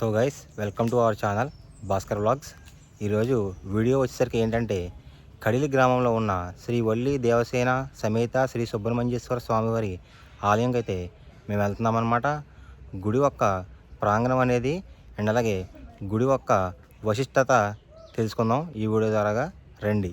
So guys welcome to our channel Bhaskar vlogs ఈరోజు video వచ్చేసరికి ఏంటంటే కడిలి గ్రామంలో ఉన్న శ్రీ వల్లి దేవసేన సమేత శ్రీ సుబ్రహ్మణ్యేశ్వర స్వామివారి ఆలయంకి అయితే మేము వెళ్తున్నామన్నమాట. గుడి యొక్క ప్రాంగణం అనేది అండ్ అలాగే గుడి యొక్క వశిష్టత తెలుసుకుందాం ఈ వీడియో ద్వారాగా రండి.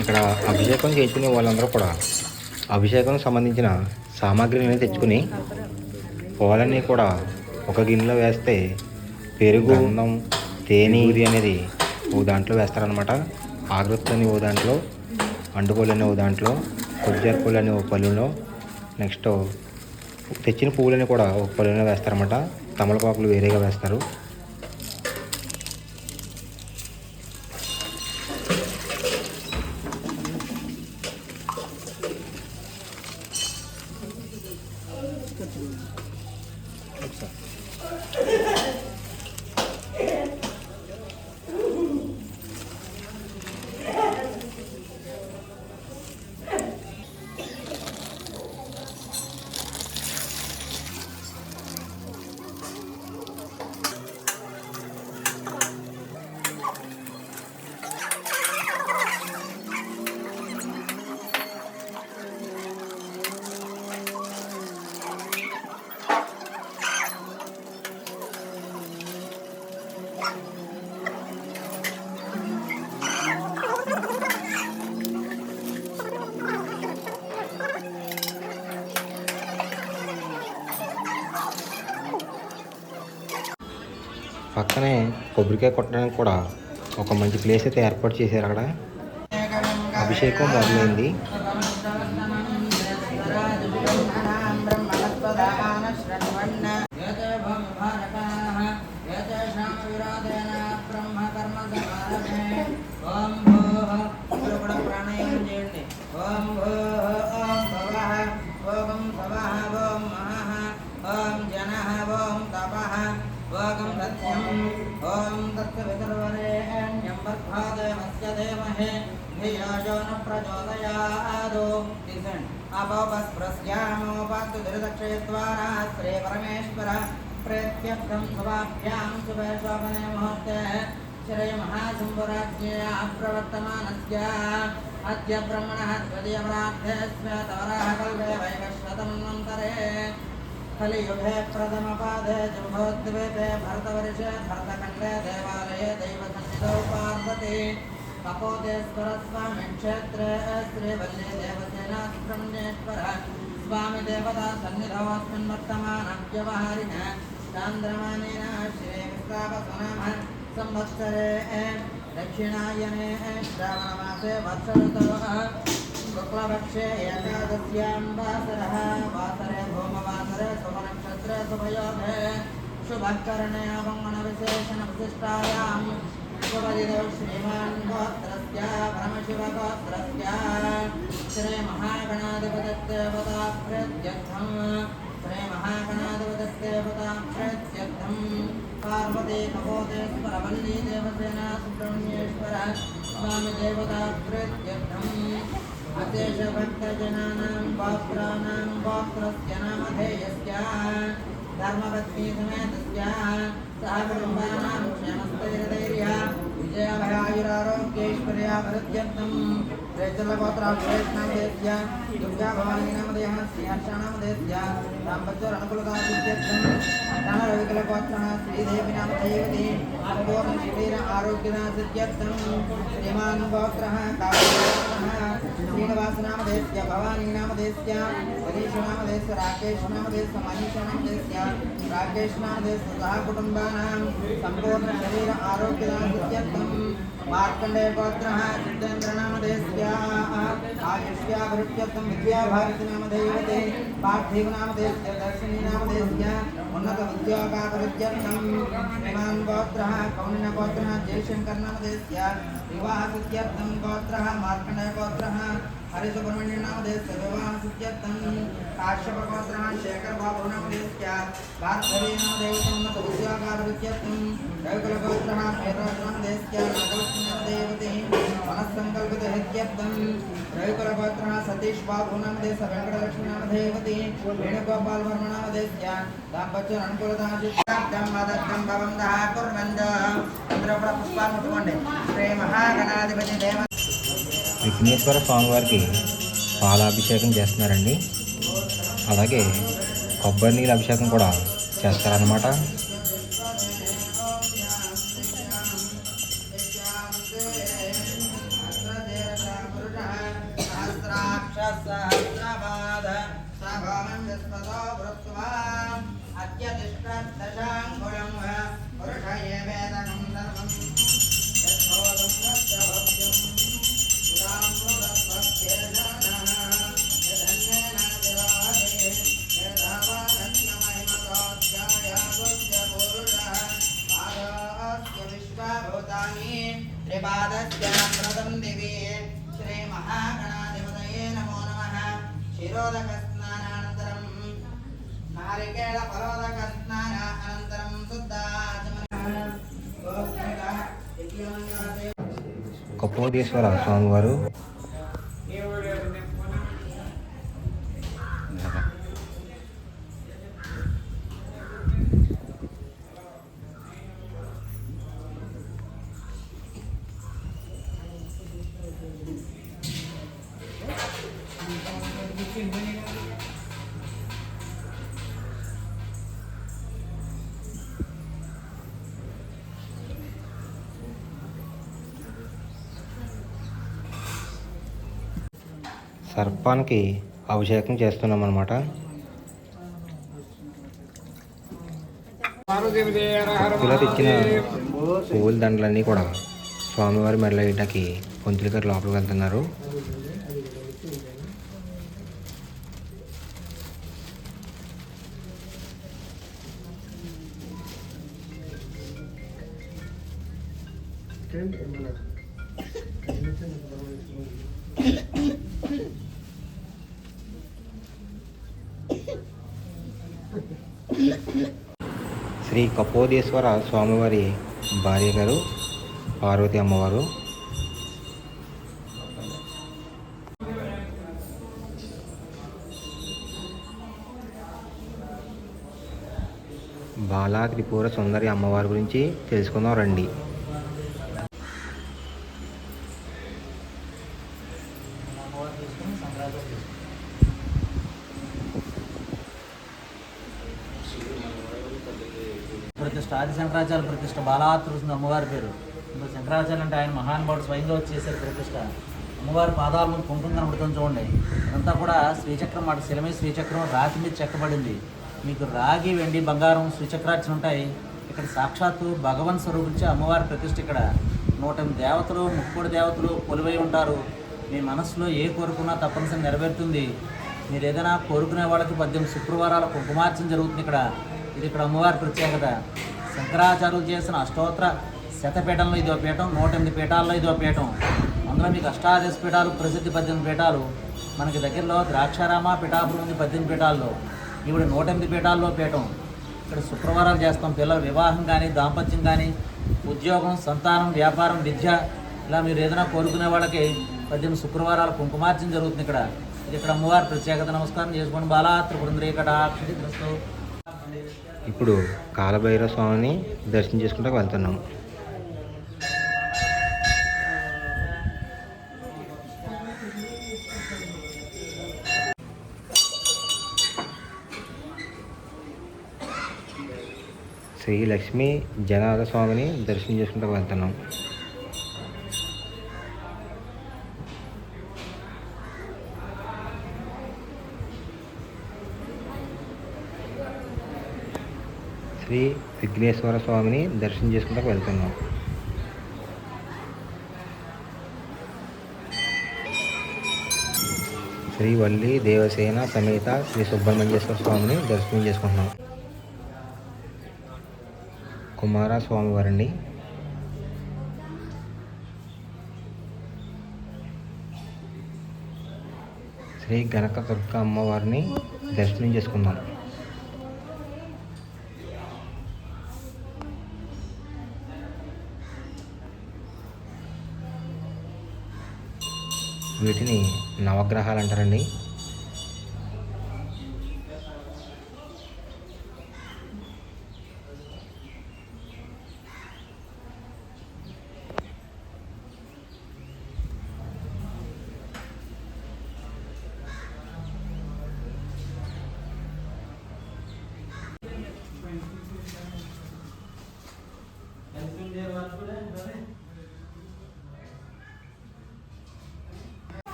ఇక్కడ అభిషేకం చేయించుకునే వాళ్ళందరూ కూడా అభిషేకం సంబంధించిన సామాగ్రిని తెచ్చుకుని పాలన్నీ కూడా ఒక గిన్నెలో వేస్తే పెరుగు అన్నం తేనె ఇది అనేది ఓ దాంట్లో వేస్తారనమాట ఆగృత్ ఓ దాంట్లో అండుకోలని ఓ దాంట్లో కొజ్జారపూలు అనే ఓ పళ్ళులో నెక్స్ట్ తెచ్చిన పువ్వులని కూడా ఒక పళ్ళులో వేస్తారనమాట తమలపాకులు వేరేగా వేస్తారు. 奥さん。పక్కనే కొబ్బరికాయ కొట్టడానికి కూడా ఒక మంచి ప్లేస్ అయితే ఏర్పాటు చేశారు అక్కడ. అభిషేకం మొదలైంది. ఓం वागं सत्यम् ॐ तत्सवितर्वरेण्यं बद्धादेवस्य देमहे धियाजो न प्रचोदयादो अपोपस्पृश्यामोपास्तु धृतक्षयद्वारा श्रे परमेश्वर प्रेत्यब्धं सभाभ्यां शुभशोभने मुहूर्ते श्रीमहाशम्भुराज्ञया प्रवर्तमानस्य अद्य ब्रह्मणः द्वितीयप्रार्थेस्व तवरः कल्पे वैवश्वतम् कलियुगे प्रथमपादे जम्भोद्वेपे भरतवर्षे भरतकण्डे देवालये दैवसञ्चितौ पार्वती कपोदेश्वरस्वामि क्षेत्रे श्रीवल्ले देवसेनासुब्रह्मण्येश्वर स्वामि देवता सन्निधौस्मिन् वर्तमानं व्यवहारिण चान्द्रमानेन श्रीविस्तापसुनामः संवत्सरे दक्षिणायने श्रावणमासे वत्सऋतोः शुक्लपक्षे एकादश्यां वासरः, वासरे भौमवासरे शुभनक्षत्रे शुभयोगे शुभकरणे अवङ्गणविशेषणविशिष्टायां शुभदिदौ श्रीमान् गोत्रस्य परमशिवगोत्रस्य श्रीमहागणाधिपतिदेवता प्रत्यर्थम् श्रीमहागणाधिपतिदेवता प्रत्यर्थम् पार्वती कपोतेश्वरवल्ली देवसेना सुब्रह्मण्येश्वर स्वामी देवता प्रत्यर्थम् अशेषभक्तजनानां गोत्राणां गोत्रस्य नामधेयस्य धर्मपत्नी समेतस्य विद्याभयायुरारोग्यैश्वर्याभरत्यर्थं रेचलगोत्राभ्येष्णामदेत्य दुर्गाभवानीनामदेहस्यार्षाणामदेत्य राम्बच्चरनुकुलतादित्यर्थं अष्टानरविकलगोत्रण श्रीदेवीनां दैवति अनुगोरशरीर आरोग्यनासित्यर्थं श्रीमान् देश श्रीनिवासनामदेत्य भवानीनामदेत्य सतीशनामदेत्य राकेशनामदेत्य मनीषनामदेत्य देश सह श्रीमान् गोत्रः काव्यगोत्रः श्रीनिवासनामधेयस्य भवानी आयुष्याभृत्यर्थम विद्याभारती नामधेयते पार्थिव नामधेयस्य दर्शिनी नामधेयस्य उन्नत विद्याभारत्यर्थम इमान् गोत्रः कौनिन गोत्रः जयशङ्कर नामधेयस्य विवाहसिद्ध्यर्थं गोत्रः, मार्कण्डय गोत्रः हरिसुब्रह्मण्य नामधेयस्य विवाहसिद्ध्यर्थं काश्यप मेरोनामधेयस्य नागलक्ष्मीनामधेयवते मनस्सङ्कल्पितहित्यर्थं रविकुलगोत्रः सतीश बाबुनामधेयस्य वेङ्कटलक्ष्मीनामधेयवते वेणुगोपालवर्मणामधेयस्य దాంపత్యం అనుకూలత సిద్ధార్థం మదర్థం భవంతః కుర్వంద అందరూ కూడా పుష్పాలు ముట్టుకోండి శ్రీ మహాగణాధిపతి దేవ విఘ్నేశ్వర స్వామివారికి పాలాభిషేకం చేస్తున్నారండి అలాగే కొబ్బరి నీళ్ళ అభిషేకం కూడా చేస్తారనమాట సహస్రాక్షసహస్రపాద సభామం విస్మతో వృత్వా అత్యతిష్టదశాంగుళం పురుష ఏ వేదనం ధర్మం యథోదం సత్యభవ్యం త్రిపాదస్య ప్రదం దివి శిరోదక స్నానానంతరం నారికేళ ఫలోదక స్నాన అనంతరం శుద్ధాచమన కపోదీశ్వర స్వామివారు సర్పానికి అభిషేకం చేస్తున్నాం అనమాట భక్తులకు ఇచ్చిన పువ్వుల దండలన్నీ కూడా స్వామివారి మెడల వేయడానికి పొంతులు గారు లోపలికి వెళ్తున్నారు. శ్రీ కపోదేశ్వర స్వామివారి భార్య గారు పార్వతి అమ్మవారు. బాలా త్రిపుర సుందరి అమ్మవారి గురించి తెలుసుకుందాం రండి ప్రతిష్ట ఆది శంకరాచార్య ప్రతిష్ట బాలాతృష్ణ అమ్మవారి పేరు. ఇంకా శంకరాచార్య అంటే ఆయన మహానుభావుడు స్వయంగా వచ్చేసారు చేశారు ప్రతిష్ట అమ్మవారి పాదాల ముందు కుంకుమ కనబడుతుంది చూడండి. ఇదంతా కూడా శ్రీచక్రం మాట శిలమే శ్రీచక్రం రాతి మీద చెక్కబడింది. మీకు రాగి వెండి బంగారం శ్రీచక్రార్చన ఉంటాయి. ఇక్కడ సాక్షాత్తు భగవన్ స్వరూపించే అమ్మవారి ప్రతిష్ట ఇక్కడ. నూట ఎనిమిది దేవతలు ముక్కుడు దేవతలు కొలువై ఉంటారు. మీ మనసులో ఏ కోరుకున్నా తప్పనిసరి నెరవేరుతుంది. మీరు ఏదైనా కోరుకునే వాళ్ళకి పద్దెనిమిది శుక్రవారాల కుంకుమార్చన జరుగుతుంది ఇక్కడ. ఇది ఇక్కడ అమ్మవారి ప్రత్యేకత. శంకరాచార్యులు చేసిన అష్టోత్తర శతపీఠంలో ఇదో పీఠం నూట ఎనిమిది పీఠాల్లో ఇదో పీఠం. అందులో మీకు అష్టాదశ పీఠాలు ప్రసిద్ధి పద్దెనిమిది పీఠాలు. మనకి దగ్గరలో ద్రాక్షారామ పిఠాపురం ఉంది పద్దెనిమిది పీఠాల్లో. ఈవిడ నూట ఎనిమిది పీఠాల్లో పీఠం. ఇక్కడ శుక్రవారాలు చేస్తాం. పిల్లల వివాహం కానీ దాంపత్యం కానీ ఉద్యోగం సంతానం వ్యాపారం విద్య. ఇలా మీరు ఏదైనా కోరుకునే వాళ్ళకి పద్దెనిమిది శుక్రవారాలు కుంకుమార్చన జరుగుతుంది ఇక్కడ. ఇది ఇక్కడ అమ్మవారి ప్రత్యేకత. నమస్కారం చేసుకోండి. బాలా త్రిపురంద్రీ ఇప్పుడు కాలభైరవ స్వామిని దర్శనం చేసుకుంటూ వెళ్తున్నాం. శ్రీ లక్ష్మీ జనాల స్వామిని దర్శనం చేసుకుంటూ వెళ్తున్నాం. శ్రీ విఘ్నేశ్వర స్వామిని దర్శనం చేసుకుంటూ వెళ్తున్నాం. శ్రీ వల్లి దేవసేన సమేత శ్రీ సుబ్రహ్మణ్యేశ్వర స్వామిని దర్శనం చేసుకుంటున్నాం. కుమార స్వామివారండి శ్రీ గణక దుర్గ అమ్మవారిని దర్శనం చేసుకుందాం. వీటిని నవగ్రహాలు అంటారండి.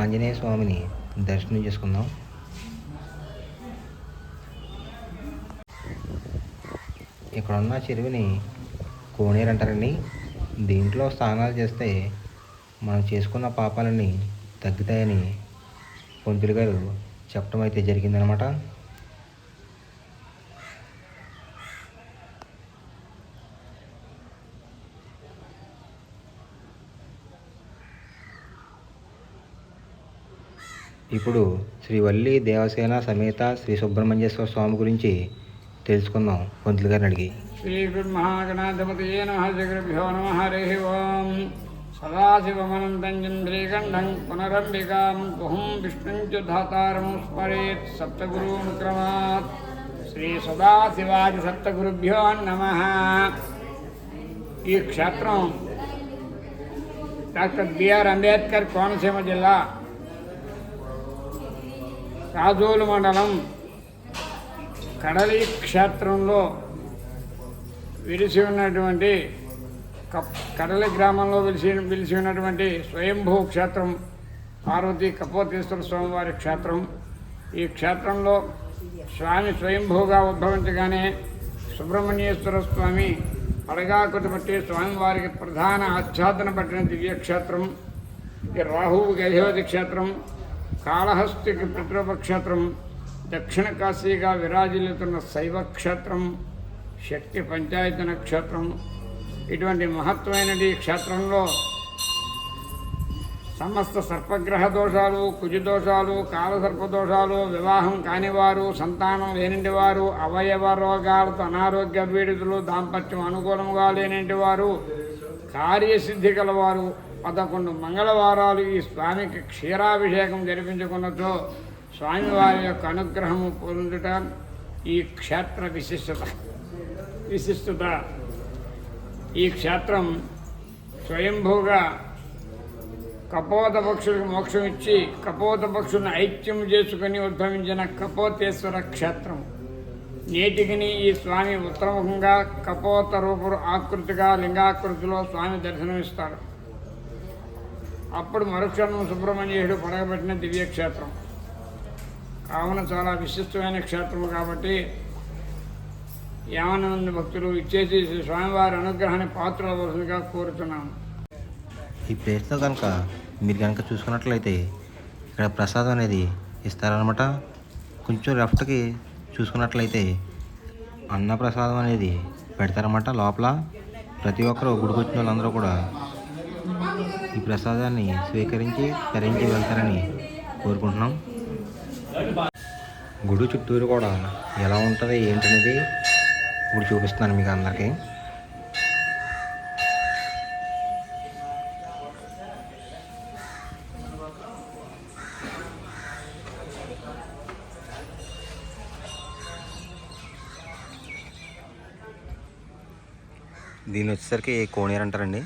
ఆంజనేయ స్వామిని దర్శనం చేసుకుందాం. ఇక్కడ ఉన్న చెరువుని కోనేరు అంటారండి. దీంట్లో స్నానాలు చేస్తే మనం చేసుకున్న పాపాలన్నీ తగ్గుతాయని పంతులు గారు చెప్పడం అయితే జరిగిందనమాట. ఇప్పుడు శ్రీవల్లి దేవసేన సమేత శ్రీ సుబ్రహ్మణ్యేశ్వర స్వామి గురించి తెలుసుకుందాం. పంతులు గారిని అడిగి. శ్రీ బ్రహ్మగణాధిపతి నమ శ్రీగురుభ్యో నమ హరి ఓం. సదాశివమనంతం చంద్రీకంఠం పునరంబికాం తుహం విష్ణుం చ ధాతారం స్మరేత్ సప్తగురుం క్రమాత్. శ్రీ సదాశివాది సప్తగురుభ్యో నమ. ఈ క్షేత్రం డాక్టర్ బిఆర్ అంబేద్కర్ కోనసీమ జిల్లా రాజోలు మండలం కడలి క్షేత్రంలో వెలిసి ఉన్నటువంటి కప్ కడలి గ్రామంలో విలిసి విలిసి ఉన్నటువంటి స్వయంభూ క్షేత్రం పార్వతీ కపోతేశ్వర స్వామివారి క్షేత్రం. ఈ క్షేత్రంలో స్వామి స్వయంభూగా ఉద్భవించగానే సుబ్రహ్మణ్యేశ్వర స్వామి పడగాకుటి బట్టి స్వామివారికి ప్రధాన ఆచ్ఛాదన పట్టిన దివ్యక్షేత్రం. ఇది రాహువు గజవతి క్షేత్రం. కాళహస్తికి పితృప క్షేత్రం దక్షిణ కాశీగా విరాజిల్లుతున్న శైవ క్షేత్రం శక్తి పంచాయతన క్షేత్రం ఇటువంటి మహత్వమైనది క్షేత్రంలో సమస్త సర్పగ్రహ దోషాలు కుజి దోషాలు దోషాలు వివాహం కానివారు సంతానం లేనింటి వారు అవయవ రోగాలతో అనారోగ్య పీడితులు దాంపత్యం అనుకూలంగా లేనింటి వారు కార్యసిద్ధి గలవారు పదకొండు మంగళవారాలు ఈ స్వామికి క్షీరాభిషేకం జరిపించుకున్నతో స్వామివారి యొక్క అనుగ్రహము పొందుట ఈ క్షేత్ర విశిష్టత. విశిష్టత. ఈ క్షేత్రం స్వయంభూగా కపోత పక్షులకు మోక్షం ఇచ్చి కపోత పక్షులను ఐక్యం చేసుకుని ఉద్భవించిన కపోతేశ్వర క్షేత్రం. నేటికిని ఈ స్వామి ఉత్తరముఖంగా కపోత రూపు ఆకృతిగా లింగాకృతిలో స్వామి దర్శనమిస్తాడు అప్పుడు మరుక్షణం సుబ్రహ్మణ్యుడు పడగబెట్టిన దివ్యక్షేత్రం. కావున చాలా విశిష్టమైన క్షేత్రం కాబట్టి యావన భక్తులు ఇచ్చేసి స్వామివారి అనుగ్రహాన్ని పాత్రవలసిందిగా కోరుతున్నాను ఈ ప్లేస్లో కనుక మీరు కనుక చూసుకున్నట్లయితే ఇక్కడ ప్రసాదం అనేది ఇస్తారనమాట కొంచెం లెఫ్ట్కి చూసుకున్నట్లయితే అన్న ప్రసాదం అనేది పెడతారన్నమాట లోపల. ప్రతి ఒక్కరు గుడికి వచ్చిన వాళ్ళందరూ కూడా ఈ ప్రసాదాన్ని స్వీకరించి తరించి వెళ్తారని కోరుకుంటున్నాం. గుడి చుట్టూరు కూడా ఎలా ఉంటుంది ఏంటనేది ఇప్పుడు చూపిస్తున్నాను మీకు అందరికీ. దీని వచ్చేసరికి కోనేరు అంటారండి.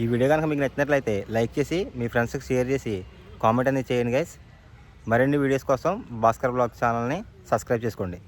ఈ వీడియో కనుక మీకు నచ్చినట్లయితే లైక్ చేసి మీ ఫ్రెండ్స్కి షేర్ చేసి కామెంట్ అనేది చేయండి గైస్ మరిన్ని వీడియోస్ కోసం భాస్కర్ బ్లాగ్ ఛానల్ని సబ్స్క్రైబ్ చేసుకోండి.